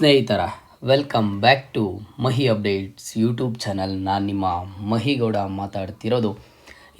ಸ್ನೇಹಿತರ welcome back to Mahi updates YouTube channel ನಾನು ನಿಮ್ಮ ಮಹಿಗೌಡ ಮಾತಾಡ್ತಿರೋದು.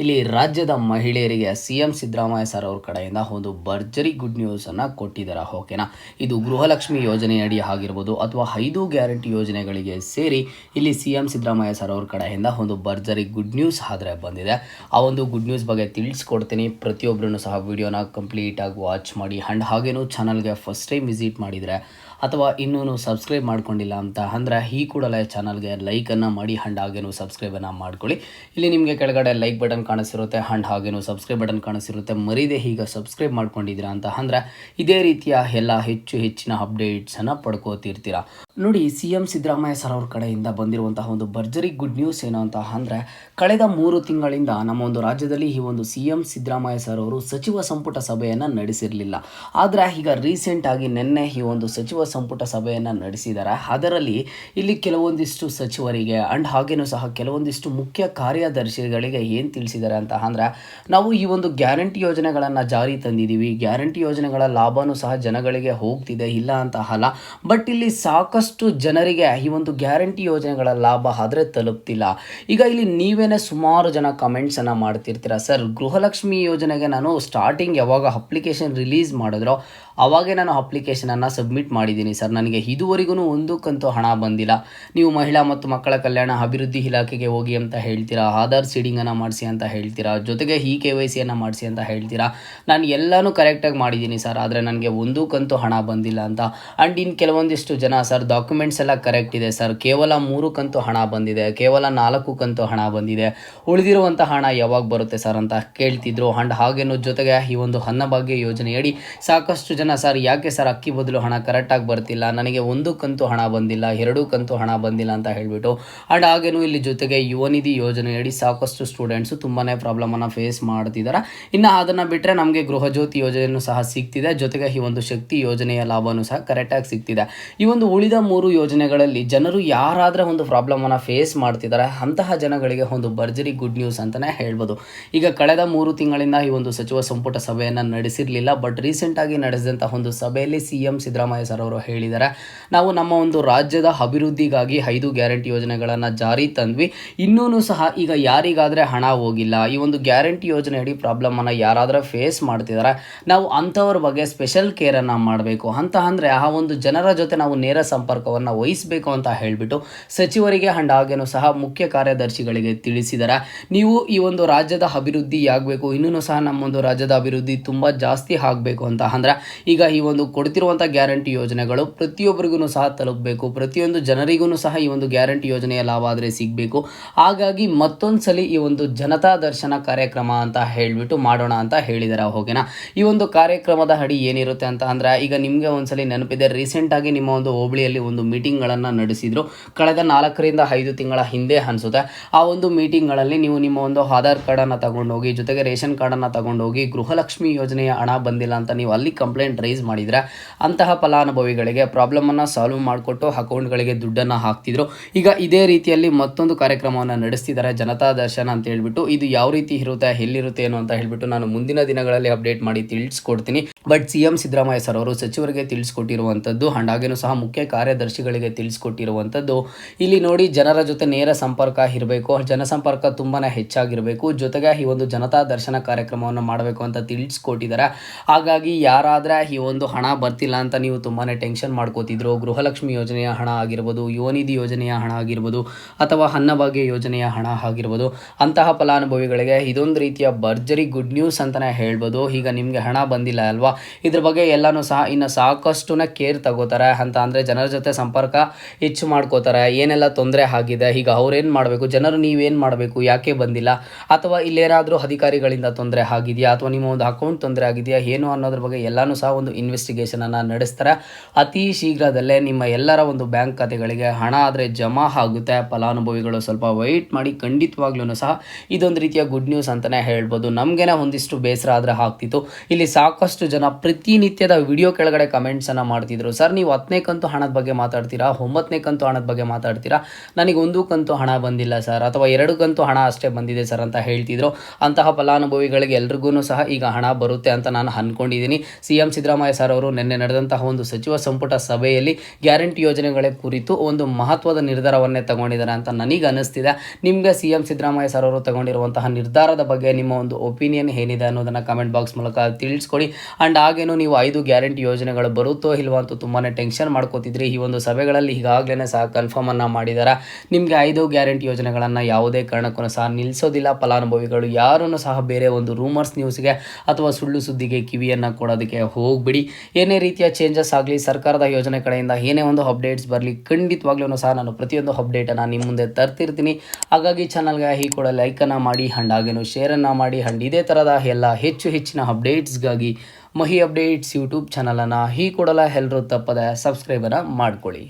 ಇಲ್ಲಿ ರಾಜ್ಯದ ಮಹಿಳೆಯರಿಗೆ ಸಿ ಎಂ ಸಿದ್ದರಾಮಯ್ಯ ಸರ್ ಅವ್ರ ಕಡೆಯಿಂದ ಒಂದು ಭರ್ಜರಿ ಗುಡ್ ನ್ಯೂಸನ್ನು ಕೊಟ್ಟಿದ್ದಾರೆ ಓಕೆನಾ ಇದು ಗೃಹಲಕ್ಷ್ಮಿ ಯೋಜನೆಯಡಿ ಆಗಿರ್ಬೋದು ಅಥವಾ ಐದು ಗ್ಯಾರಂಟಿ ಯೋಜನೆಗಳಿಗೆ ಸೇರಿ ಇಲ್ಲಿ ಸಿ ಎಂ ಸಿದ್ದರಾಮಯ್ಯ ಸರ್ ಅವ್ರ ಕಡೆಯಿಂದ ಒಂದು ಭರ್ಜರಿ ಗುಡ್ ನ್ಯೂಸ್ ಆದರೆ ಬಂದಿದೆ. ಆ ಒಂದು ಗುಡ್ ನ್ಯೂಸ್ ಬಗ್ಗೆ ತಿಳಿಸ್ಕೊಡ್ತೀನಿ. ಪ್ರತಿಯೊಬ್ಬರೂ ಸಹ ವೀಡಿಯೋನ ಕಂಪ್ಲೀಟಾಗಿ ವಾಚ್ ಮಾಡಿ. ಆ್ಯಂಡ್ ಹಾಗೇನೂ ಚಾನಲ್ಗೆ ಫಸ್ಟ್ ಟೈಮ್ ವಿಸಿಟ್ ಮಾಡಿದರೆ ಅಥವಾ ಇನ್ನೂ ಸಬ್ಸ್ಕ್ರೈಬ್ ಮಾಡ್ಕೊಂಡಿಲ್ಲ ಅಂತ ಅಂದರೆ ಈ ಕೂಡಲೇ ಚಾನಲ್ಗೆ ಲೈಕನ್ನು ಮಾಡಿ ಹಂಡ್ ಹಾಗೇನು ಸಬ್ಸ್ಕ್ರೈಬನ್ನು ಮಾಡ್ಕೊಳ್ಳಿ. ಇಲ್ಲಿ ನಿಮಗೆ ಕೆಳಗಡೆ ಲೈಕ್ ಬಟನ್ ಕಾಣಿಸಿರುತ್ತೆ ಹಂಡ್ ಹಾಗೇನು ಸಬ್ಸ್ಕ್ರೈಬ್ ಬಟನ್ ಕಾಣಿಸಿರುತ್ತೆ. ಮರೀದೆ ಈಗ ಸಬ್ಸ್ಕ್ರೈಬ್ ಮಾಡ್ಕೊಂಡಿದ್ದೀರಾ ಅಂತ ಅಂದರೆ ಇದೇ ರೀತಿಯ ಎಲ್ಲ ಹೆಚ್ಚು ಹೆಚ್ಚಿನ ಅಪ್ಡೇಟ್ಸನ್ನು ಪಡ್ಕೋತಿರ್ತೀರಾ. ನೋಡಿ ಸಿ ಎಂ ಸಿದ್ದರಾಮಯ್ಯ ಸರ್ ಅವ್ರ ಕಡೆಯಿಂದ ಬಂದಿರುವಂತಹ ಒಂದು ಭರ್ಜರಿ ಗುಡ್ ನ್ಯೂಸ್ ಏನು ಅಂತ ಅಂದರೆ, ಕಳೆದ ಮೂರು ತಿಂಗಳಿಂದ ನಮ್ಮ ಒಂದು ರಾಜ್ಯದಲ್ಲಿ ಈ ಒಂದು ಸಿ ಎಂ ಸಿದ್ದರಾಮಯ್ಯ ಸರ್ ಅವರು ಸಚಿವ ಸಂಪುಟ ಸಭೆಯನ್ನು ನಡೆಸಿರಲಿಲ್ಲ. ಆದರೆ ಈಗ ರೀಸೆಂಟಾಗಿ ನಿನ್ನೆ ಈ ಒಂದು ಸಚಿವ ಸಂಪುಟ ಸಭೆಯನ್ನು ನಡೆಸಿದ್ದಾರೆ. ಅದರಲ್ಲಿ ಇಲ್ಲಿ ಕೆಲವೊಂದಿಷ್ಟು ಸಚಿವರಿಗೆ ಅಂಡ್ ಹಾಗೇನೂ ಸಹ ಕೆಲವೊಂದಿಷ್ಟು ಮುಖ್ಯ ಕಾರ್ಯದರ್ಶಿಗಳಿಗೆ ಏನು ತಿಳಿಸಿದ್ದಾರೆ ಅಂತ ಅಂದರೆ, ನಾವು ಈ ಒಂದು ಗ್ಯಾರಂಟಿ ಯೋಜನೆಗಳನ್ನು ಜಾರಿ ತಂದಿದ್ದೀವಿ. ಗ್ಯಾರಂಟಿ ಯೋಜನೆಗಳ ಲಾಭವೂ ಸಹ ಜನಗಳಿಗೆ ಹೋಗ್ತಿದೆ, ಇಲ್ಲ ಅಂತ ಅಲ್ಲ. ಬಟ್ ಇಲ್ಲಿ ಸಾಕಷ್ಟು ಜನರಿಗೆ ಈ ಒಂದು ಗ್ಯಾರಂಟಿ ಯೋಜನೆಗಳ ಲಾಭ ಆದರೆ ತಲುಪ್ತಿಲ್ಲ. ಈಗ ಇಲ್ಲಿ ನೀವೇನೆ ಸುಮಾರು ಜನ ಕಮೆಂಟ್ಸನ್ನು ಮಾಡ್ತಿರ್ತೀರ? ಸರ್, ಗೃಹಲಕ್ಷ್ಮಿ ಯೋಜನೆಗೆ ನಾನು ಸ್ಟಾರ್ಟಿಂಗ್ ಯಾವಾಗ ಅಪ್ಲಿಕೇಶನ್ ರಿಲೀಸ್ ಮಾಡಿದ್ರೋ ಆವಾಗೇ ನಾನು ಅಪ್ಲಿಕೇಶನನ್ನು ಸಬ್ಮಿಟ್ ಮಾಡಿದ್ದೀನಿ ಸರ್. ನನಗೆ ಇದುವರೆಗೂ ಒಂದಕ್ಕಂತೂ ಹಣ ಬಂದಿಲ್ಲ. ನೀವು ಮಹಿಳಾ ಮತ್ತು ಮಕ್ಕಳ ಕಲ್ಯಾಣ ಅಭಿವೃದ್ಧಿ ಇಲಾಖೆಗೆ ಹೋಗಿ ಅಂತ ಹೇಳ್ತೀರಾ? ಆಧಾರ್ ಸೀಡಿಂಗನ್ನು ಮಾಡಿಸಿ ಅಂತ ಹೇಳ್ತೀರಾ? ಜೊತೆಗೆ ಇ ಕೆ ವೈ ಸಿಯನ್ನು ಮಾಡಿಸಿ ಅಂತ ಹೇಳ್ತೀರಾ? ನಾನು ಎಲ್ಲನೂ ಕರೆಕ್ಟಾಗಿ ಮಾಡಿದ್ದೀನಿ ಸರ್. ಆದರೆ ನನಗೆ ಒಂದಕ್ಕಂತೂ ಹಣ ಬಂದಿಲ್ಲ ಅಂತ. ಆ್ಯಂಡ್ ಇನ್ನು ಕೆಲವೊಂದಿಷ್ಟು ಜನ ಸರ್ ಡಾಕ್ಯುಮೆಂಟ್ಸ್ ಎಲ್ಲ ಕರೆಕ್ಟ್ ಇದೆ. ಸರ್ ಕೇವಲ ಮೂರು ಕಂತು ಹಣ ಬಂದಿದೆ. ಕೇವಲ ನಾಲ್ಕು ಕಂತು ಹಣ ಬಂದಿದೆ. ಉಳಿದಿರುವಂಥ ಹಣ ಯಾವಾಗ ಬರುತ್ತೆ ಸರ್ ಅಂತ ಕೇಳ್ತಿದ್ರು. ಅಂಡ್ ಹಾಗೇನು ಜೊತೆಗೆ ಈ ಒಂದು ಅನ್ನಭಾಗ್ಯ ಯೋಜನೆಯಡಿ ಸಾಕಷ್ಟು ಜನ ಸರ್ ಯಾಕೆ ಸರ್ ಅಕ್ಕಿ ಬದಲು ಹಣ ಕರೆಕ್ಟಾಗಿ ಬರ್ತಿಲ್ಲ? ನನಗೆ ಒಂದು ಕಂತು ಹಣ ಬಂದಿಲ್ಲ, ಎರಡು ಕಂತು ಹಣ ಬಂದಿಲ್ಲ ಅಂತ ಹೇಳಿಬಿಟ್ಟು. ಆ್ಯಂಡ್ ಹಾಗೇನು ಇಲ್ಲಿ ಜೊತೆಗೆ ಯುವನಿಧಿ ಯೋಜನೆಯಡಿ ಸಾಕಷ್ಟು ಸ್ಟೂಡೆಂಟ್ಸು ತುಂಬಾ ಪ್ರಾಬ್ಲಮನ್ನು ಫೇಸ್ ಮಾಡ್ತಿದ್ದಾರೆ ಇನ್ನು ಅದನ್ನು ಬಿಟ್ಟರೆ ನಮಗೆ ಗೃಹಜ್ಯೋತಿ ಯೋಜನೆಯೂ ಸಹ ಸಿಗ್ತಿದೆ. ಜೊತೆಗೆ ಈ ಒಂದು ಶಕ್ತಿ ಯೋಜನೆಯ ಲಾಭನೂ ಸಹ ಕರೆಕ್ಟಾಗಿ ಸಿಗ್ತಿದೆ. ಈ ಒಂದು ಉಳಿದ ಮೂರು ಯೋಜನೆಗಳಲ್ಲಿ ಜನರು ಯಾರಾದರೂ ಒಂದು ಪ್ರಾಬ್ಲಮನ್ನು ಫೇಸ್ ಮಾಡ್ತಿದ್ದಾರೆ ಅಂತಹ ಜನಗಳಿಗೆ ಒಂದು ಭರ್ಜರಿ ಗುಡ್ ನ್ಯೂಸ್ ಅಂತಲೇ ಹೇಳ್ಬೋದು. ಈಗ ಕಳೆದ ಮೂರು ತಿಂಗಳಿಂದ ಈ ಒಂದು ಸಚಿವ ಸಂಪುಟ ಸಭೆಯನ್ನು ನಡೆಸಿರಲಿಲ್ಲ ಬಟ್ ರೀಸೆಂಟಾಗಿ ನಡೆಸಿದಂಥ ಒಂದು ಸಭೆಯಲ್ಲಿ ಸಿ ಎಂ ಸಿದ್ದರಾಮಯ್ಯ ಸರ್ ಅವರು ಹೇಳಿದ್ದಾರೆ, ನಾವು ನಮ್ಮ ಒಂದು ರಾಜ್ಯದ ಅಭಿವೃದ್ಧಿಗಾಗಿ ಐದು ಗ್ಯಾರಂಟಿ ಯೋಜನೆಗಳನ್ನು ಜಾರಿ ತಂದ್ವಿ. ಇನ್ನೂ ಸಹ ಈಗ ಯಾರಿಗಾದರೆ ಹಣ ಹೋಗಿಲ್ಲ. ಈ ಒಂದು ಗ್ಯಾರಂಟಿ ಯೋಜನೆಯಡಿ ಪ್ರಾಬ್ಲಮನ್ನು ಯಾರಾದರೂ ಫೇಸ್ ಮಾಡ್ತಿದ್ದಾರೆ ನಾವು ಅಂಥವ್ರ ಬಗ್ಗೆ ಸ್ಪೆಷಲ್ ಕೇರನ್ನು ಮಾಡಬೇಕು. ಅಂತ ಅಂದರೆ ಆ ಒಂದು ಜನರ ಜೊತೆ ನಾವು ನೇರ ಸಂಪರ್ಕವನ್ನು ವಹಿಸಬೇಕು ಅಂತ ಹೇಳಿಬಿಟ್ಟು ಸಚಿವರಿಗೆ ಅಂಡ್ ಹಾಗೇನೂ ಸಹ ಮುಖ್ಯ ಕಾರ್ಯದರ್ಶಿಗಳಿಗೆ ತಿಳಿಸಿದ್ದಾರೆ ನೀವು ಈ ಒಂದು ರಾಜ್ಯದ ಅಭಿವೃದ್ಧಿ ಆಗಬೇಕು ಇನ್ನೂ ಸಹ ನಮ್ಮೊಂದು ರಾಜ್ಯದ ಅಭಿವೃದ್ಧಿ ತುಂಬ ಜಾಸ್ತಿ ಆಗಬೇಕು ಅಂತ ಅಂದ್ರೆ, ಈಗ ಈ ಒಂದು ಕೊಡ್ತಿರುವಂಥ ಗ್ಯಾರಂಟಿ ಯೋಜನೆಗಳು ಪ್ರತಿಯೊಬ್ಬರಿಗೂ ಸಹ ತಲುಪಬೇಕು, ಪ್ರತಿಯೊಂದು ಜನರಿಗೂ ಸಹ ಈ ಒಂದು ಗ್ಯಾರಂಟಿ ಯೋಜನೆಯ ಲಾಭ ಆದರೆ ಸಿಗಬೇಕು. ಹಾಗಾಗಿ ಮತ್ತೊಂದು ಸಲ ಈ ಒಂದು ಜನತಾ ದರ್ಶನ ಕಾರ್ಯಕ್ರಮ ಅಂತ ಹೇಳಿಬಿಟ್ಟು ಮಾಡೋಣ ಅಂತ ಹೇಳಿದ್ದಾರೆ ಹೋಗೆನಾ? ಈ ಒಂದು ಕಾರ್ಯಕ್ರಮದ ಅಡಿ ಏನಿರುತ್ತೆ ಅಂತ ಅಂದ್ರೆ, ಈಗ ನಿಮಗೆ ಒಂದ್ಸಲಿ ನೆನಪಿದೆ ರೀಸೆಂಟಾಗಿ ನಿಮ್ಮ ಒಂದು ಹೋಬಳಿಯಲ್ಲಿ ಒಂದು ಮೀಟಿಂಗ್ಗಳನ್ನು ನಡೆಸಿದ್ರು. ಕಳೆದ ನಾಲ್ಕರಿಂದ ಐದು ತಿಂಗಳ ಹಿಂದೆ ಅನಿಸುತ್ತೆ. ಆ ಒಂದು ಮೀಟಿಂಗ್ಗಳಲ್ಲಿ ನೀವು ನಿಮ್ಮ ಒಂದು ಆಧಾರ್ ಕಾರ್ಡನ್ನು ತಗೊಂಡೋಗಿ, ಜೊತೆಗೆ ರೇಷನ್ ಕಾರ್ಡನ್ನು ತಗೊಂಡೋಗಿ ಗೃಹಲಕ್ಷ್ಮಿ ಯೋಜನೆಯ ಹಣ ಬಂದಿಲ್ಲ ಅಂತ ನೀವು ಅಲ್ಲಿ ಕಂಪ್ಲೇಂಟ್ ರೈಸ್ ಮಾಡಿದರೆ ಅಂತಹ ಫಲಾನುಭವಿಗಳಿಗೆ ಪ್ರಾಬ್ಲಮನ್ನು ಸಾಲ್ವ್ ಮಾಡಿಕೊಟ್ಟು ಅಕೌಂಟ್ಗಳಿಗೆ ದುಡ್ಡನ್ನು ಹಾಕ್ತಿದ್ರು. ಈಗ ಇದೇ ರೀತಿಯಲ್ಲಿ ಮತ್ತೊಂದು ಕಾರ್ಯಕ್ರಮವನ್ನು ನಡೆಸ್ತಿದ್ದಾರೆ ಜನತಾ ದರ್ಶನ ಅಂತ ಹೇಳ್ಬಿಟ್ಟು. ಇದು ಯಾವ ರೀತಿ ಇರುತ್ತೆ, ಎಲ್ಲಿರುತ್ತೆ ಏನು ಅಂತ ಹೇಳ್ಬಿಟ್ಟು ನಾನು ಮುಂದಿನ ದಿನಗಳಲ್ಲಿ ಅಪ್ಡೇಟ್ ಮಾಡಿ ತಿಳಿಸ್ಕೊಡ್ತೀನಿ. But C M Siddaramaiah sir ಅವರು ಸಚಿವರಿಗೆ ತಿಳಿಸ್ಕೊಟ್ಟಿರುವಂಥದ್ದು, ಅಂಡ್ ಹಾಗೇನು ಸಹ ಮುಖ್ಯ ಕಾರ್ಯದರ್ಶಿಗಳಿಗೆ ತಿಳಿಸ್ಕೊಟ್ಟಿರುವಂಥದ್ದು. ಇಲ್ಲಿ ನೋಡಿ ಜನರ ಜೊತೆ ನೇರ ಸಂಪರ್ಕ ಇರಬೇಕು. ಜನಸಂಪರ್ಕ ತುಂಬಾ ಹೆಚ್ಚಾಗಿರಬೇಕು. ಜೊತೆಗೆ ಈ ಒಂದು ಜನತಾ ದರ್ಶನ ಕಾರ್ಯಕ್ರಮವನ್ನು ಮಾಡಬೇಕು ಅಂತ ತಿಳಿಸ್ಕೊಟ್ಟಿದ್ದಾರೆ. ಹಾಗಾಗಿ ಯಾರಾದರೆ ಈ ಒಂದು ಹಣ ಬರ್ತಿಲ್ಲ ಅಂತ ನೀವು ತುಂಬಾ ಟೆನ್ಷನ್ ಮಾಡ್ಕೋತಿದ್ರು. ಗೃಹಲಕ್ಷ್ಮಿ ಯೋಜನೆಯ ಹಣ ಆಗಿರ್ಬೋದು ಯುವನಿಧಿ ಯೋಜನೆಯ ಹಣ ಆಗಿರ್ಬೋದು, ಅಥವಾ ಅನ್ನಭಾಗ್ಯ ಯೋಜನೆಯ ಹಣ ಆಗಿರ್ಬೋದು, ಅಂತಹ ಫಲಾನುಭವಿಗಳಿಗೆ ಇದೊಂದು ರೀತಿಯ ಭರ್ಜರಿ ಗುಡ್ ನ್ಯೂಸ್ ಅಂತಲೇ ಹೇಳ್ಬೋದು. ಈಗ ನಿಮಗೆ ಹಣ ಬಂದಿಲ್ಲ ಅಲ್ವಾ? ಇದ್ರ ಬಗ್ಗೆ ಎಲ್ಲನೂ ಸಹ ಇನ್ನು ಸಾಕಷ್ಟುನ ಕೇರ್ ತಗೋತಾರೆ. ಅಂತ ಅಂದರೆ ಜನರ ಸಂಪರ್ಕ ಹೆಚ್ಚು ಮಾಡ್ಕೋತಾರೆ, ಏನೆಲ್ಲ ತೊಂದರೆ ಆಗಿದೆ, ಈಗ ಅವ್ರೇನು ಮಾಡಬೇಕು, ಜನರು ನೀವೇನು ಮಾಡಬೇಕು, ಯಾಕೆ ಬಂದಿಲ್ಲ, ಅಥವಾ ಇಲ್ಲೇನಾದರೂ ಅಧಿಕಾರಿಗಳಿಂದ ತೊಂದರೆ ಆಗಿದೆಯಾ, ಅಥವಾ ನಿಮ್ಮ ಒಂದು ಅಕೌಂಟ್ ತೊಂದರೆ ಆಗಿದೆಯಾ, ಏನು ಅನ್ನೋದ್ರ ಬಗ್ಗೆ ಎಲ್ಲಾನು ಸಹ ಒಂದು ಇನ್ವೆಸ್ಟಿಗೇಷನನ್ನು ನಡೆಸ್ತಾರೆ. ಅತಿ ಶೀಘ್ರದಲ್ಲೇ ನಿಮ್ಮ ಎಲ್ಲರ ಒಂದು ಬ್ಯಾಂಕ್ ಖಾತೆಗಳಿಗೆ ಹಣ ಆದರೆ ಜಮಾ ಆಗುತ್ತೆ. ಫಲಾನುಭವಿಗಳು ಸ್ವಲ್ಪ ವೆಯ್ಟ್ ಮಾಡಿ ಖಂಡಿತವಾಗ್ಲೂ ಸಹ ಇದೊಂದು ರೀತಿಯ ಗುಡ್ ನ್ಯೂಸ್ ಅಂತಲೇ ಹೇಳ್ಬೋದು. ನಮಗೇನೆ ಒಂದಿಷ್ಟು ಬೇಸರ ಆದರೆ ಆಗ್ತಿತ್ತು. ಇಲ್ಲಿ ಸಾಕಷ್ಟು ಜನ ಪ್ರತಿನಿತ್ಯದ ವಿಡಿಯೋ ಕೆಳಗಡೆ ಕಮೆಂಟ್ಸನ್ನು ಮಾಡ್ತಿದ್ರು. ಸರ್, ನೀವು ಹತ್ತನೇ ಕಂತು ಹಣದ ಬಗ್ಗೆ ಮಾತಾಡ್ತೀರಾ? ಒಂಬತ್ತನೇ ಕಂತು ಹಣದ ಬಗ್ಗೆ ಮಾತಾಡ್ತೀರಾ? ನನಗೆ ಒಂದು ಕಂತು ಹಣ ಬಂದಿಲ್ಲ ಸರ್. ಅಥವಾ ಎರಡು ಕಂತು ಹಣ ಅಷ್ಟೇ ಬಂದಿದೆ ಸರ್ ಅಂತ ಹೇಳ್ತಿದ್ರು. ಅಂತಹ ಫಲಾನುಭವಿಗಳಿಗೆ ಎಲ್ರಿಗೂ ಸಹ ಈಗ ಹಣ ಬರುತ್ತೆ ಅಂತ ನಾನು ಅಂದ್ಕೊಂಡಿದ್ದೀನಿ ಸಿ ಎಂ ಸಿದ್ದರಾಮಯ್ಯ ಸರ್ ಅವರು ನಿನ್ನೆ ನಡೆದಂತಹ ಒಂದು ಸಚಿವ ಸಂಪುಟ ಸಭೆಯಲ್ಲಿ ಗ್ಯಾರಂಟಿ ಯೋಜನೆಗಳ ಕುರಿತು ಒಂದು ಮಹತ್ವದ ನಿರ್ಧಾರವನ್ನೇ ತಗೊಂಡಿದ್ದಾರೆ ಅಂತ ನನಗೆ ಅನಿಸ್ತಿದೆ. ನಿಮಗೆ ಸಿ ಎಂ ಸಿದ್ದರಾಮಯ್ಯ ಸರ್ ಅವರು ತಗೊಂಡಿರುವಂತಹ ನಿರ್ಧಾರದ ಬಗ್ಗೆ ನಿಮ್ಮ ಒಂದು ಒಪಿನಿಯನ್ ಏನಿದೆ ಅನ್ನೋದನ್ನು ಕಮೆಂಟ್ ಬಾಕ್ಸ್ ಮೂಲಕ ತಿಳಿಸ್ಕೊಡಿ. ಆ್ಯಂಡ್ ಹಾಗೇನು ನೀವು ಐದು ಗ್ಯಾರಂಟಿ ಯೋಜನೆಗಳು ಬರುತ್ತೋ ಇಲ್ವಾ ಅಂತ ತುಂಬಾ ಟೆನ್ಷನ್ ಮಾಡ್ಕೋತಿದ್ರಿ. ಒಂದು ಸಭೆಗಳಲ್ಲಿ ಈಗಾಗಲೇ ಸಹ ಕನ್ಫರ್ಮನ್ನು ಮಾಡಿದ್ದಾರೆ ನಿಮಗೆ ಐದು ಗ್ಯಾರಂಟಿ ಯೋಜನೆಗಳನ್ನು ಯಾವುದೇ ಕಾರಣಕ್ಕೂ ಸಹ ನಿಲ್ಲಿಸೋದಿಲ್ಲ ಫಲಾನುಭವಿಗಳು ಯಾರನ್ನು ಸಹ ಬೇರೆ ಒಂದು ರೂಮರ್ಸ್ ನ್ಯೂಸ್ಗೆ ಅಥವಾ ಸುಳ್ಳು ಸುದ್ದಿಗೆ ಕಿವಿಯನ್ನು ಕೊಡೋದಕ್ಕೆ ಹೋಗ್ಬಿಡಿ. ಏನೇ ರೀತಿಯ ಚೇಂಜಸ್ ಆಗಲಿ, ಸರ್ಕಾರದ ಯೋಜನೆ ಕಡೆಯಿಂದ ಏನೇ ಒಂದು ಅಪ್ಡೇಟ್ಸ್ ಬರಲಿ ಖಂಡಿತವಾಗ್ಲೂ ಸಹ ನಾನು ಪ್ರತಿಯೊಂದು ಅಪ್ಡೇಟನ್ನು ನಿಮ್ಮ ಮುಂದೆ ತರ್ತಿರ್ತೀನಿ. ಹಾಗಾಗಿ ಚಾನಲ್ಗೆ ಈ ಕೂಡ ಲೈಕನ್ನು ಮಾಡಿ, ಹಂಡ್ ಹಾಗೇನು ಶೇರನ್ನು ಮಾಡಿ, ಹಂಡ್ ಇದೇ ಥರದ ಎಲ್ಲ ಹೆಚ್ಚು ಹೆಚ್ಚಿನ ಅಪ್ಡೇಟ್ಸ್ಗಾಗಿ ಮಹಿ ಅಪ್ಡೇಟ್ಸ್ ಯೂಟ್ಯೂಬ್ ಚಾನಲನ್ನು ಈ ಕೊಡಲ್ಲ ಎಲ್ಲರೂ ತಪ್ಪದೆ ಸಬ್ಸ್ಕ್ರೈಬನ್ನು ಮಾಡ್ಕೊಳ್ಳಿ.